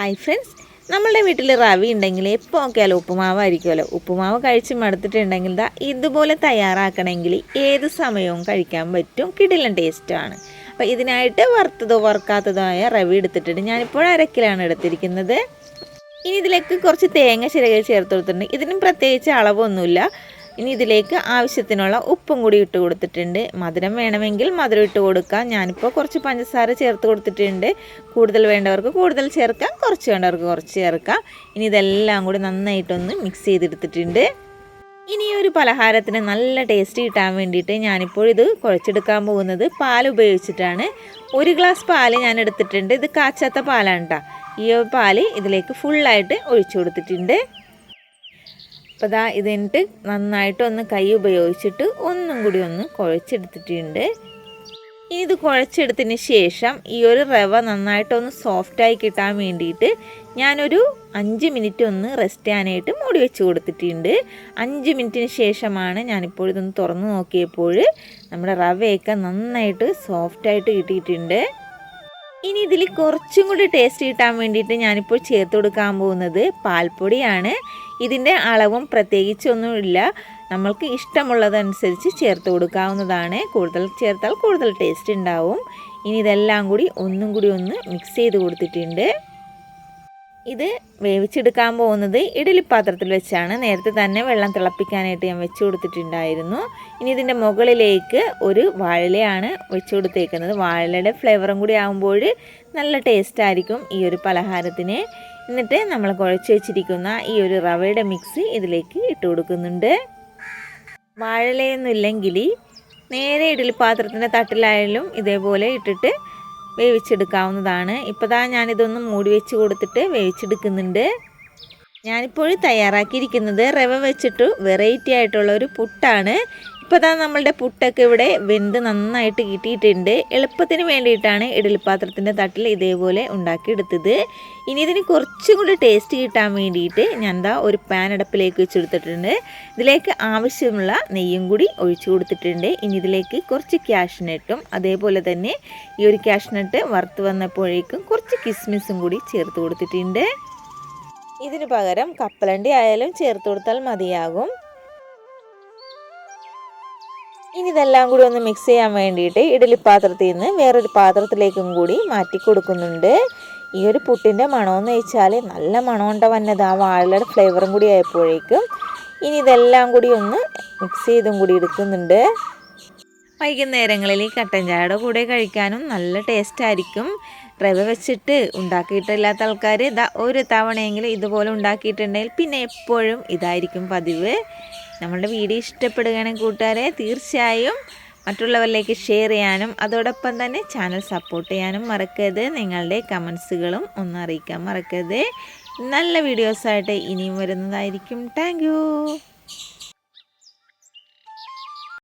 Hi friends നമ്മളുടെ വീട്ടിൽ റവി ഉണ്ടെങ്കിൽ എപ്പോൾ നോക്കിയാലും ഉപ്പുമാവായിരിക്കുമല്ലോ. ഉപ്പുമാവ് കഴിച്ച് മടുത്തിട്ടുണ്ടെങ്കിൽ ദാ ഇതുപോലെ തയ്യാറാക്കണമെങ്കിൽ ഏത് സമയവും കഴിക്കാൻ പറ്റും. കിടിലൻ ടേസ്റ്റാണ് അപ്പോൾ ഇതിനായിട്ട് വറുത്തതോ വറുക്കാത്തതോ ആയ റവി എടുത്തിട്ടുണ്ട്. ഞാനിപ്പോൾ അരക്കിലാണ് എടുത്തിരിക്കുന്നത്. ഇനി ഇതിലേക്ക് കുറച്ച് തേങ്ങ ചിരകി ചേർത്ത് കൊടുത്തിട്ടുണ്ട്. ഇതിനും പ്രത്യേകിച്ച് അളവൊന്നുമില്ല. ഇനി ഇതിലേക്ക് ആവശ്യത്തിനുള്ള ഉപ്പും കൂടി ഇട്ട് കൊടുത്തിട്ടുണ്ട്. മധുരം വേണമെങ്കിൽ മധുരം ഇട്ട് കൊടുക്കാം. ഞാനിപ്പോൾ കുറച്ച് പഞ്ചസാര ചേർത്ത് കൊടുത്തിട്ടുണ്ട്. കൂടുതൽ വേണ്ടവർക്ക് കൂടുതൽ ചേർക്കാം കുറച്ച് വേണ്ടവർക്ക് കുറച്ച് ചേർക്കാം. ഇനി ഇതെല്ലാം കൂടി നന്നായിട്ടൊന്ന് മിക്സ് ചെയ്തെടുത്തിട്ടുണ്ട്. ഇനി ഒരു പലഹാരത്തിന് നല്ല ടേസ്റ്റ് കിട്ടാൻ വേണ്ടിയിട്ട് ഞാനിപ്പോൾ ഇത് കുഴച്ചെടുക്കാൻ പോകുന്നത് പാൽ ഉപയോഗിച്ചിട്ടാണ്. ഒരു ഗ്ലാസ് പാൽ ഞാൻ എടുത്തിട്ടുണ്ട്. ഇത് കാച്ചാത്ത പാലാണ് കേട്ടോ ഈ പാൽ ഇതിലേക്ക് ഫുള്ളായിട്ട് ഒഴിച്ചു കൊടുത്തിട്ടുണ്ട്. അപ്പോൾ ദാ ഇതിട്ട് നന്നായിട്ട് ഒന്ന് കൈ ഉപയോഗിച്ചിട്ട് ഒന്നും കൂടി ഒന്ന് കുഴച്ചെടുത്തിട്ടുണ്ട്. ഇനി ഇത് കുഴച്ചെടുത്തതിന് ശേഷം ഈ ഒരു റവ നന്നായിട്ടൊന്ന് സോഫ്റ്റായി കിട്ടാൻ വേണ്ടിയിട്ട് ഞാനൊരു അഞ്ച് മിനിറ്റ് ഒന്ന് റെസ്റ്റ് ചെയ്യാനായിട്ട് മൂടി വെച്ച് കൊടുത്തിട്ടുണ്ട്. അഞ്ച് മിനിറ്റിന് ശേഷമാണ് ഞാനിപ്പോൾ ഇതൊന്ന് തുറന്ന് നോക്കിയപ്പോൾ നമ്മുടെ റവയൊക്കെ നന്നായിട്ട് സോഫ്റ്റായിട്ട് കിട്ടിയിട്ടുണ്ട്. ഇനി ഇതിൽ കുറച്ചും കൂടി ടേസ്റ്റ് കിട്ടാൻ വേണ്ടിയിട്ട് ഞാനിപ്പോൾ ചേർത്ത് കൊടുക്കാൻ പോകുന്നത് പാൽപ്പൊടിയാണ്. ഇതിന്റെ അളവും പ്രത്യേകിച്ചൊന്നുമില്ല നമ്മൾക്ക് ഇഷ്ടമുള്ളതനുസരിച്ച് ചേർത്ത് കൊടുക്കാവുന്നതാണ്. കൂടുതൽ ചേർത്താൽ കൂടുതൽ ടേസ്റ്റ് ഉണ്ടാവും. ഇനി ഇതെല്ലാം കൂടി ഒന്നും കൂടി ഒന്ന് മിക്സ് ചെയ്ത് കൊടുത്തിട്ടുണ്ട്. ഇത് വേവിച്ചെടുക്കാൻ പോകുന്നത് ഇഡലി പാത്രത്തിൽ വെച്ചാണ്. നേരത്തെ തന്നെ വെള്ളം തിളപ്പിക്കാനായിട്ട് ഞാൻ വെച്ച് കൊടുത്തിട്ടുണ്ടായിരുന്നു. ഇനി ഇതിന്റെ മുകളിലേക്ക് ഒരു വാഴലയാണ് വെച്ച് കൊടുത്തേക്കുന്നത്. വാഴലയുടെ ഫ്ലേവറും കൂടി ആകുമ്പോൾ നല്ല ടേസ്റ്റ് ആയിരിക്കും ഈ ഒരു പലഹാരത്തിന്. എന്നിട്ട് നമ്മൾ കുഴച്ച് വെച്ചിരിക്കുന്ന ഈ ഒരു റവയുടെ മിക്സ് ഇതിലേക്ക് ഇട്ട് കൊടുക്കുന്നുണ്ട്. വാഴയൊന്നുമില്ലെങ്കിൽ നേരെ ഇഡലി പാത്രത്തിന്റെ തട്ടിലായാലും ഇതേപോലെ ഇട്ടിട്ട് വേവിച്ചെടുക്കാവുന്നതാണ്. ഇപ്പോൾ ഞാനിതൊന്ന് മൂടി വെച്ച് കൊടുത്തിട്ട് വേവിച്ചെടുക്കുന്നുണ്ട്. ഞാനിപ്പോൾ തയ്യാറാക്കിയിരിക്കുന്നത് റവ വെച്ചിട്ട് വെറൈറ്റി ആയിട്ടുള്ള ഒരു പുട്ടാണ്. ഇപ്പോൾ തന്നെ നമ്മളുടെ പുട്ടൊക്കെ ഇവിടെ വെന്ത് നന്നായിട്ട് കിട്ടിയിട്ടുണ്ട്. എളുപ്പത്തിന് വേണ്ടിയിട്ടാണ് ഇഡലിപ്പാത്രത്തിന്റെ തട്ടിൽ ഇതേപോലെ ഉണ്ടാക്കിയെടുത്തത്. ഇനി ഇതിന് കുറച്ചും കൂടി ടേസ്റ്റ് കിട്ടാൻ വേണ്ടിയിട്ട് ഞാൻ എന്താ ഒരു പാൻ അടപ്പിലേക്ക് വെച്ചെടുത്തിട്ടുണ്ട്. ഇതിലേക്ക് ആവശ്യമുള്ള നെയ്യും കൂടി ഒഴിച്ചു കൊടുത്തിട്ടുണ്ട്. ഇനി ഇതിലേക്ക് കുറച്ച് ക്യാഷ്നട്ടും അതേപോലെ തന്നെ ഈ ഒരു ക്യാഷ്നട്ട് വറുത്ത് വന്നപ്പോഴേക്കും കുറച്ച് കിസ്മിസും കൂടി ചേർത്ത് കൊടുത്തിട്ടുണ്ട്. ഇതിന് പകരം കപ്പലണ്ടി ആയാലും ചേർത്ത് കൊടുത്താൽ മതിയാകും. ഇനി ഇതെല്ലാം കൂടി ഒന്ന് മിക്സ് ചെയ്യാൻ വേണ്ടിയിട്ട് ഇഡലി പാത്രത്തിൽ നിന്ന് വേറൊരു പാത്രത്തിലേക്കും കൂടി മാറ്റി കൊടുക്കുന്നുണ്ട്. ഈ ഒരു പുട്ടിന്റെ മണമെന്ന് വെച്ചാൽ നല്ല മണമുണ്ട വന്നത്. ആ വാഴയുടെ ഫ്ലേവറും കൂടി ആയപ്പോഴേക്കും ഇനി ഇതെല്ലാം കൂടി ഒന്ന് മിക്സ് ചെയ്തും കൂടി എടുക്കുന്നുണ്ട്. വൈകുന്നേരങ്ങളിൽ ഈ കട്ടൻ ചായയുടെ കൂടെ കഴിക്കാനും നല്ല ടേസ്റ്റ് ആയിരിക്കും. റവ വെച്ചിട്ട് ഉണ്ടാക്കിയിട്ടില്ലാത്ത ആൾക്കാർ ഇതാ ഒരു തവണയെങ്കിലും ഇതുപോലെ ഉണ്ടാക്കിയിട്ടുണ്ടെങ്കിൽ പിന്നെ എപ്പോഴും ഇതായിരിക്കും പതിവ്. നമ്മളുടെ വീഡിയോ ഇഷ്ടപ്പെടുകയാണെങ്കിൽ കൂട്ടുകാരെ തീർച്ചയായും മറ്റുള്ളവരിലേക്ക് ഷെയർ ചെയ്യാനും അതോടൊപ്പം തന്നെ ചാനൽ സപ്പോർട്ട് ചെയ്യാനും മറക്കരുത്. നിങ്ങളുടെ കമൻസുകളും ഒന്ന് അറിയിക്കാൻ മറക്കരുത്. നല്ല വീഡിയോസായിട്ട് ഇനിയും വരുന്നതായിരിക്കും. താങ്ക്